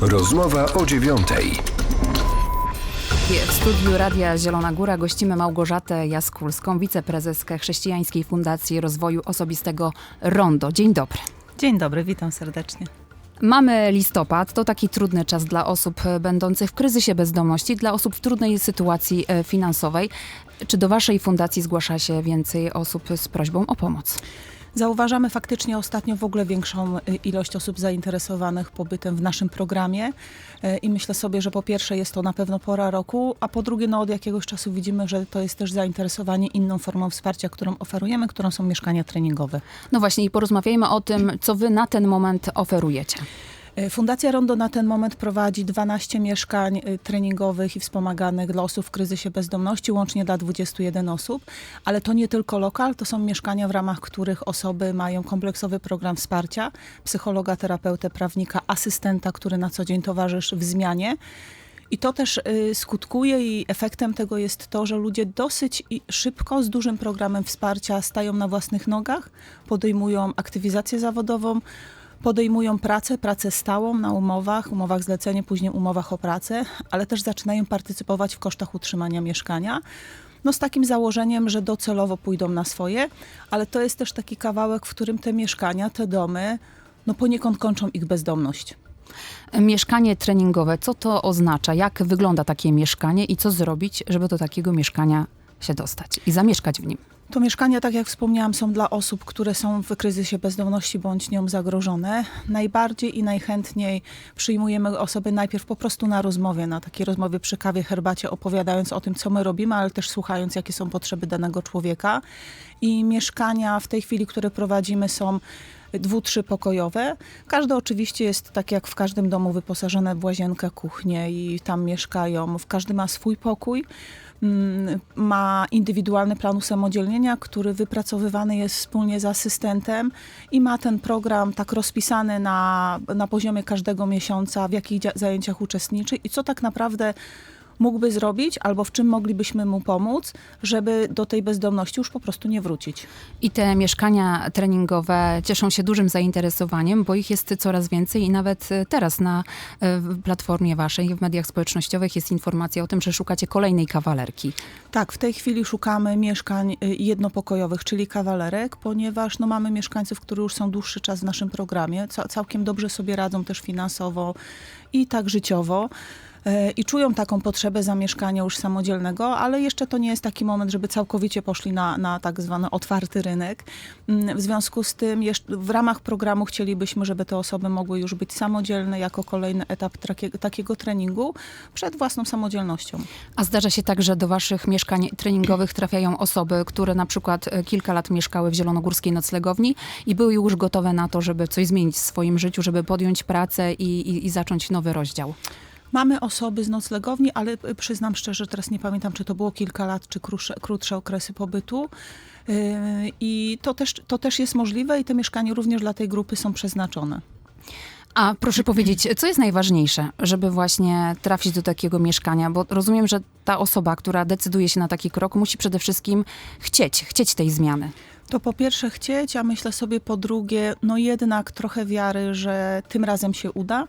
Rozmowa o dziewiątej. W studiu Radia Zielona Góra gościmy Małgorzatę Jaskulską, wiceprezeskę Chrześcijańskiej Fundacji Rozwoju Osobistego RONDO. Dzień dobry. Dzień dobry, witam serdecznie. Mamy listopad, to taki trudny czas dla osób będących w kryzysie bezdomności, dla osób w trudnej sytuacji e, finansowej. Czy do Waszej fundacji zgłasza się więcej osób z prośbą o pomoc? Zauważamy faktycznie ostatnio w ogóle większą y, ilość osób zainteresowanych pobytem w naszym programie Y, i myślę sobie, że po pierwsze jest to na pewno pora roku, a po drugie no od jakiegoś czasu widzimy, że to jest też zainteresowanie inną formą wsparcia, którą oferujemy, którą są mieszkania treningowe. No właśnie i porozmawiajmy o tym, co Wy na ten moment oferujecie. Y, Fundacja Rondo na ten moment prowadzi 12 mieszkań y, treningowych i wspomaganych dla osób w kryzysie bezdomności, łącznie dla 21 osób, ale to nie tylko lokal, to są mieszkania, w ramach których osoby mają kompleksowy program wsparcia, psychologa, terapeutę, prawnika, asystenta, który na co dzień towarzyszy w zmianie. I to też y, skutkuje i efektem tego jest to, że ludzie dosyć szybko z dużym programem wsparcia stają na własnych nogach, podejmują aktywizację zawodową, podejmują pracę, pracę stałą na umowach, umowach zlecenie, później umowach o pracę, ale też zaczynają partycypować w kosztach utrzymania mieszkania. No z takim założeniem, że docelowo pójdą na swoje, ale to jest też taki kawałek, w którym te mieszkania, te domy, no poniekąd kończą ich bezdomność. Mieszkanie treningowe, co to oznacza? Jak wygląda takie mieszkanie i co zrobić, żeby do takiego mieszkania się dostać i zamieszkać w nim? To mieszkania, tak jak wspomniałam, są dla osób, które są w kryzysie bezdomności bądź nią zagrożone. Najbardziej i najchętniej przyjmujemy osoby najpierw po prostu na rozmowie, na takiej rozmowie przy kawie, herbacie, opowiadając o tym, co my robimy, ale też słuchając, jakie są potrzeby danego człowieka. I mieszkania w tej chwili, które prowadzimy, są dwu, trzypokojowe. Każde oczywiście jest tak jak w każdym domu wyposażone w łazienkę, kuchnię i tam mieszkają. Każdy ma swój pokój. Mm, Ma indywidualny plan usamodzielnienia, który wypracowywany jest wspólnie z asystentem i ma ten program tak rozpisany na, na poziomie każdego miesiąca, w jakich zajęciach uczestniczy. I co tak naprawdę mógłby zrobić, albo w czym moglibyśmy mu pomóc, żeby do tej bezdomności już po prostu nie wrócić. I te mieszkania treningowe cieszą się dużym zainteresowaniem, bo ich jest coraz więcej i nawet e, teraz na e, platformie waszej, w mediach społecznościowych jest informacja o tym, że szukacie kolejnej kawalerki. Tak, w tej chwili szukamy mieszkań y, jednopokojowych, czyli kawalerek, ponieważ no, mamy mieszkańców, którzy już są dłuższy czas w naszym programie, ca- całkiem dobrze sobie radzą też finansowo i tak życiowo. E, I czują taką potrzebę zamieszkania już samodzielnego, ale jeszcze to nie jest taki moment, żeby całkowicie poszli na, na tak zwany otwarty rynek. Mm, W związku z tym w ramach programu chcielibyśmy, żeby te osoby mogły już być samodzielne jako kolejny etap takiego, takiego treningu przed własną samodzielnością. A zdarza się tak, że do waszych mieszkań treningowych trafiają osoby, które na przykład e, kilka lat mieszkały w zielonogórskiej noclegowni i były już gotowe na to, żeby coś zmienić w swoim życiu, żeby podjąć pracę i, i, i zacząć nowy rozdział. Mamy osoby z noclegowni, ale y, przyznam szczerze, teraz nie pamiętam, czy to było kilka lat, czy krótsze, krótsze okresy pobytu. Yy, I to też, to też jest możliwe i te mieszkania również dla tej grupy są przeznaczone. A proszę powiedzieć, co jest najważniejsze, żeby właśnie trafić do takiego mieszkania? Bo rozumiem, że ta osoba, która decyduje się na taki krok, musi przede wszystkim chcieć, chcieć tej zmiany. To po pierwsze chcieć, a myślę sobie po drugie, no jednak trochę wiary, że tym razem się uda,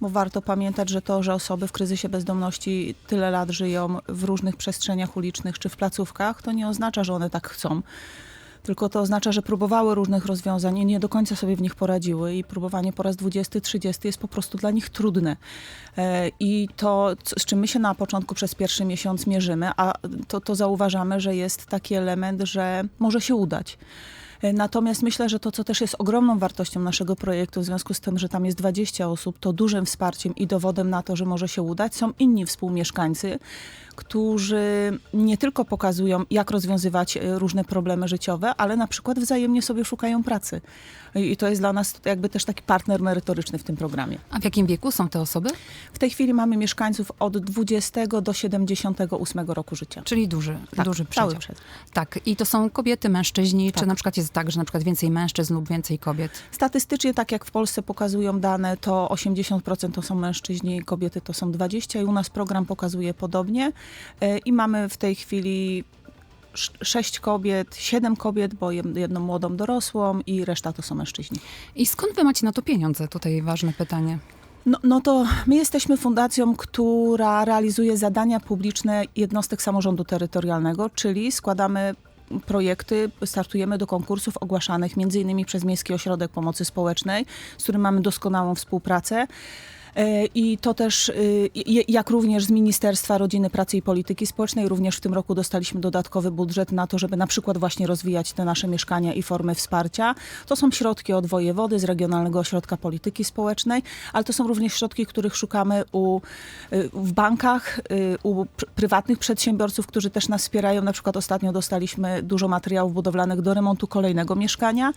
bo warto pamiętać, że to, że osoby w kryzysie bezdomności tyle lat żyją w różnych przestrzeniach ulicznych czy w placówkach, to nie oznacza, że one tak chcą. Tylko to oznacza, że próbowały różnych rozwiązań i nie do końca sobie w nich poradziły i próbowanie po raz 20, 30 jest po prostu dla nich trudne. E, I to, z czym my się na początku przez pierwszy miesiąc mierzymy, a to, to zauważamy, że jest taki element, że może się udać. E, Natomiast myślę, że to, co też jest ogromną wartością naszego projektu, w związku z tym, że tam jest 20 osób, to dużym wsparciem i dowodem na to, że może się udać, są inni współmieszkańcy, którzy nie tylko pokazują, jak rozwiązywać e, różne problemy życiowe, ale na przykład wzajemnie sobie szukają pracy. I to jest dla nas jakby też taki partner merytoryczny w tym programie. A w jakim wieku są te osoby? W tej chwili mamy mieszkańców od 20 do 78 roku życia. Czyli duży, Tak, duży cały przedział. przedział. Tak, i to są kobiety, mężczyźni, czy Tak. na przykład jest tak, że na przykład więcej mężczyzn lub więcej kobiet? Statystycznie, tak jak w Polsce pokazują dane, to 80% to są mężczyźni, kobiety to są 20% i u nas program pokazuje podobnie. E, I mamy w tej chwili sz- sześć kobiet, siedem kobiet, bo jed- jedną młodą dorosłą i reszta to są mężczyźni. I skąd wy macie na to pieniądze? Tutaj ważne pytanie. No, no to my jesteśmy fundacją, która realizuje zadania publiczne jednostek samorządu terytorialnego, czyli składamy projekty, startujemy do konkursów ogłaszanych innymi przez Miejski Ośrodek Pomocy Społecznej, z którym mamy doskonałą współpracę. E, I to też, y, jak również z Ministerstwa Rodziny, Pracy i Polityki Społecznej, również w tym roku dostaliśmy dodatkowy budżet na to, żeby na przykład właśnie rozwijać te nasze mieszkania i formy wsparcia. To są środki od wojewody, z Regionalnego Ośrodka Polityki Społecznej, ale to są również środki, których szukamy u, y, w bankach, y, u pr- prywatnych przedsiębiorców, którzy też nas wspierają. Na przykład ostatnio dostaliśmy dużo materiałów budowlanych do remontu kolejnego mieszkania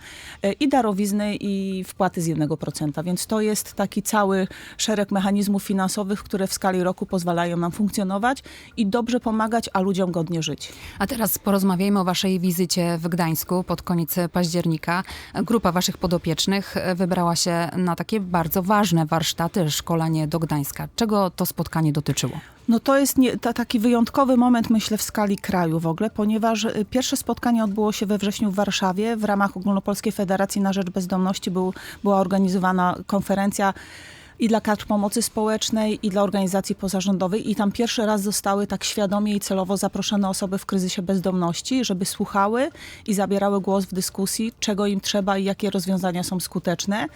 i darowizny i wpłaty z 1%. Więc to jest taki cały szereg mechanizmów finansowych, które w skali roku pozwalają nam funkcjonować i dobrze pomagać, a ludziom godnie żyć. A teraz porozmawiajmy o waszej wizycie w Gdańsku pod koniec października. Grupa waszych podopiecznych wybrała się na takie bardzo ważne warsztaty, szkolenie do Gdańska. Czego to spotkanie dotyczyło? No to jest nie, ta, taki wyjątkowy moment, myślę, w skali kraju w ogóle, ponieważ y, pierwsze spotkanie odbyło się we wrześniu w Warszawie. W ramach Ogólnopolskiej Federacji na Rzecz Bezdomności był, była organizowana konferencja i dla kadr pomocy społecznej, i dla organizacji pozarządowej. I tam pierwszy raz zostały tak świadomie i celowo zaproszone osoby w kryzysie bezdomności, żeby słuchały i zabierały głos w dyskusji, czego im trzeba i jakie rozwiązania są skuteczne.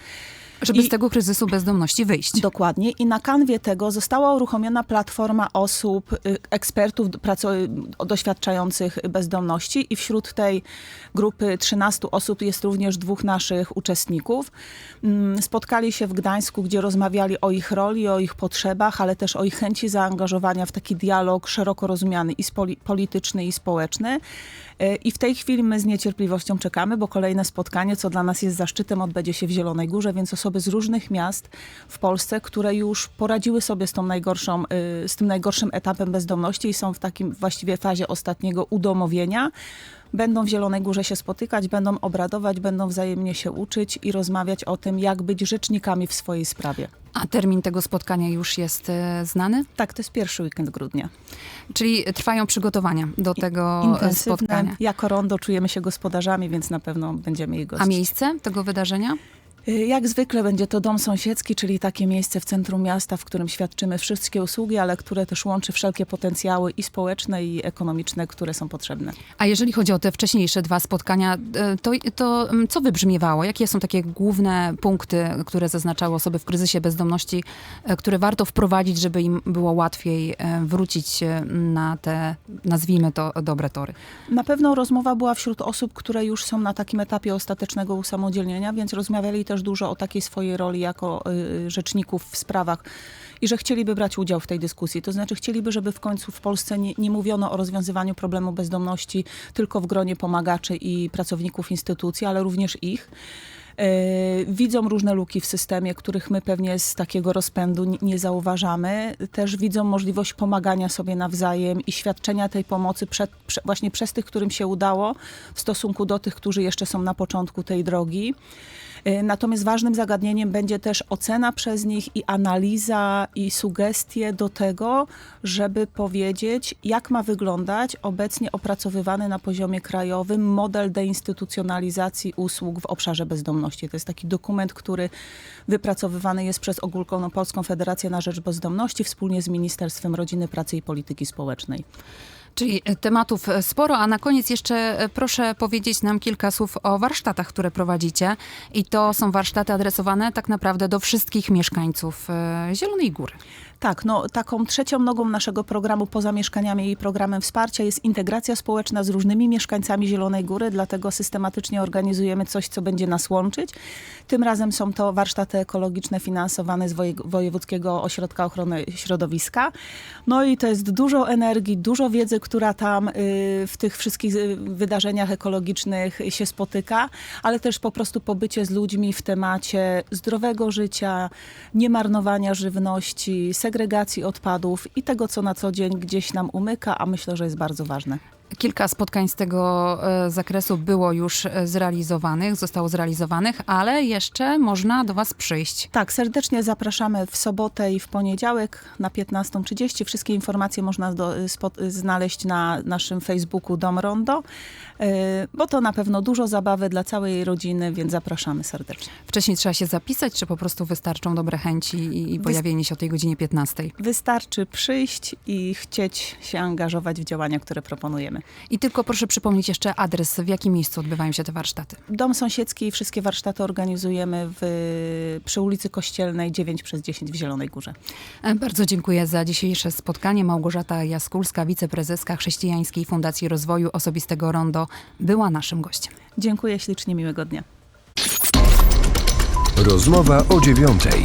Żeby I- z tego kryzysu bezdomności wyjść. Dokładnie. I na kanwie tego została uruchomiona platforma osób, y, ekspertów y, doświadczających bezdomności i wśród tej grupy 13 osób jest również dwóch naszych uczestników. Mm, Spotkali się w Gdańsku, gdzie rozmawiali o ich roli, o ich potrzebach, ale też o ich chęci zaangażowania w taki dialog szeroko rozumiany i polityczny i społeczny. Y, I w tej chwili my z niecierpliwością czekamy, bo kolejne spotkanie, co dla nas jest zaszczytem, odbędzie się w Zielonej Górze, więc osoby z różnych miast w Polsce, które już poradziły sobie z, tą najgorszą, y, z tym najgorszym etapem bezdomności i są w takim właściwie fazie ostatniego udomowienia, będą w Zielonej Górze się spotykać, będą obradować, będą wzajemnie się uczyć i rozmawiać o tym, jak być rzecznikami w swojej sprawie. A termin tego spotkania już jest e, znany? Tak, to jest pierwszy weekend grudnia. Czyli trwają przygotowania do tego e, Intensywne. spotkania. Jako rondo czujemy się gospodarzami, więc na pewno będziemy jej A miejsce tego wydarzenia? Y, Jak zwykle będzie to dom sąsiedzki, czyli takie miejsce w centrum miasta, w którym świadczymy wszystkie usługi, ale które też łączy wszelkie potencjały i społeczne, i ekonomiczne, które są potrzebne. A jeżeli chodzi o te wcześniejsze dwa spotkania, e, to, to mm, co wybrzmiewało? Jakie są takie główne punkty, które zaznaczały osoby w kryzysie bezdomności, które warto wprowadzić, żeby im było łatwiej wrócić na te, nazwijmy to, dobre tory? Na pewno rozmowa była wśród osób, które już są na takim etapie ostatecznego usamodzielnienia, więc rozmawiali też dużo o takiej swojej roli jako y, rzeczników w sprawach i że chcieliby brać udział w tej dyskusji. To znaczy chcieliby, żeby w końcu w Polsce nie, nie mówiono o rozwiązywaniu problemu bezdomności tylko w gronie pomagaczy i pracowników instytucji, ale również ich. E, Widzą różne luki w systemie, których my pewnie z takiego rozpędu nie- zauważamy. Też widzą możliwość pomagania sobie nawzajem i świadczenia tej pomocy przed, prze, właśnie przez tych, którym się udało, w stosunku do tych, którzy jeszcze są na początku tej drogi. E, Natomiast ważnym zagadnieniem będzie też ocena przez nich i analiza i sugestie do tego, żeby powiedzieć, jak ma wyglądać obecnie opracowywany na poziomie krajowym model deinstytucjonalizacji usług w obszarze bezdomności. To jest taki dokument, który wypracowywany jest przez Ogólnopolską Federację na Rzecz Bezdomności wspólnie z Ministerstwem Rodziny, Pracy i Polityki Społecznej. Czyli e, tematów e, sporo, a na koniec jeszcze e, proszę powiedzieć nam kilka słów o warsztatach, które prowadzicie. I to są warsztaty adresowane tak naprawdę do wszystkich mieszkańców Zielonej Góry. Tak, no taką trzecią nogą naszego programu poza mieszkaniami i programem wsparcia jest integracja społeczna z różnymi mieszkańcami Zielonej Góry, dlatego systematycznie organizujemy coś, co będzie nas łączyć. Tym razem są to warsztaty ekologiczne finansowane z woje- Wojewódzkiego Ośrodka Ochrony Środowiska. No i to jest dużo energii, dużo wiedzy, która tam y, w tych wszystkich y, wydarzeniach ekologicznych się spotyka, ale też po prostu pobycie z ludźmi w temacie zdrowego życia, niemarnowania żywności, segregacji odpadów i tego, co na co dzień gdzieś nam umyka, a myślę, że jest bardzo ważne. Kilka spotkań z tego e, zakresu było już e, zrealizowanych, zostało zrealizowanych, ale jeszcze można do Was przyjść. Tak, serdecznie zapraszamy w sobotę i w poniedziałek na 15.30. Wszystkie informacje można do, spo, znaleźć na naszym Facebooku Dom Rondo, bo to na pewno dużo zabawy dla całej rodziny, więc zapraszamy serdecznie. Wcześniej trzeba się zapisać, czy po prostu wystarczą dobre chęci i, i pojawienie się o tej godzinie 15? Wystarczy przyjść i chcieć się angażować w działania, które proponujemy. I tylko proszę przypomnieć jeszcze adres, w jakim miejscu odbywają się te warsztaty. Dom Sąsiedzki i wszystkie warsztaty organizujemy w, przy ulicy Kościelnej 9 przez 10 w Zielonej Górze. E, Bardzo dziękuję za dzisiejsze spotkanie. Małgorzata Jaskulska, wiceprezeska Chrześcijańskiej Fundacji Rozwoju Osobistego Rondo, była naszym gościem. Dziękuję ślicznie, miłego dnia. Rozmowa o dziewiątej.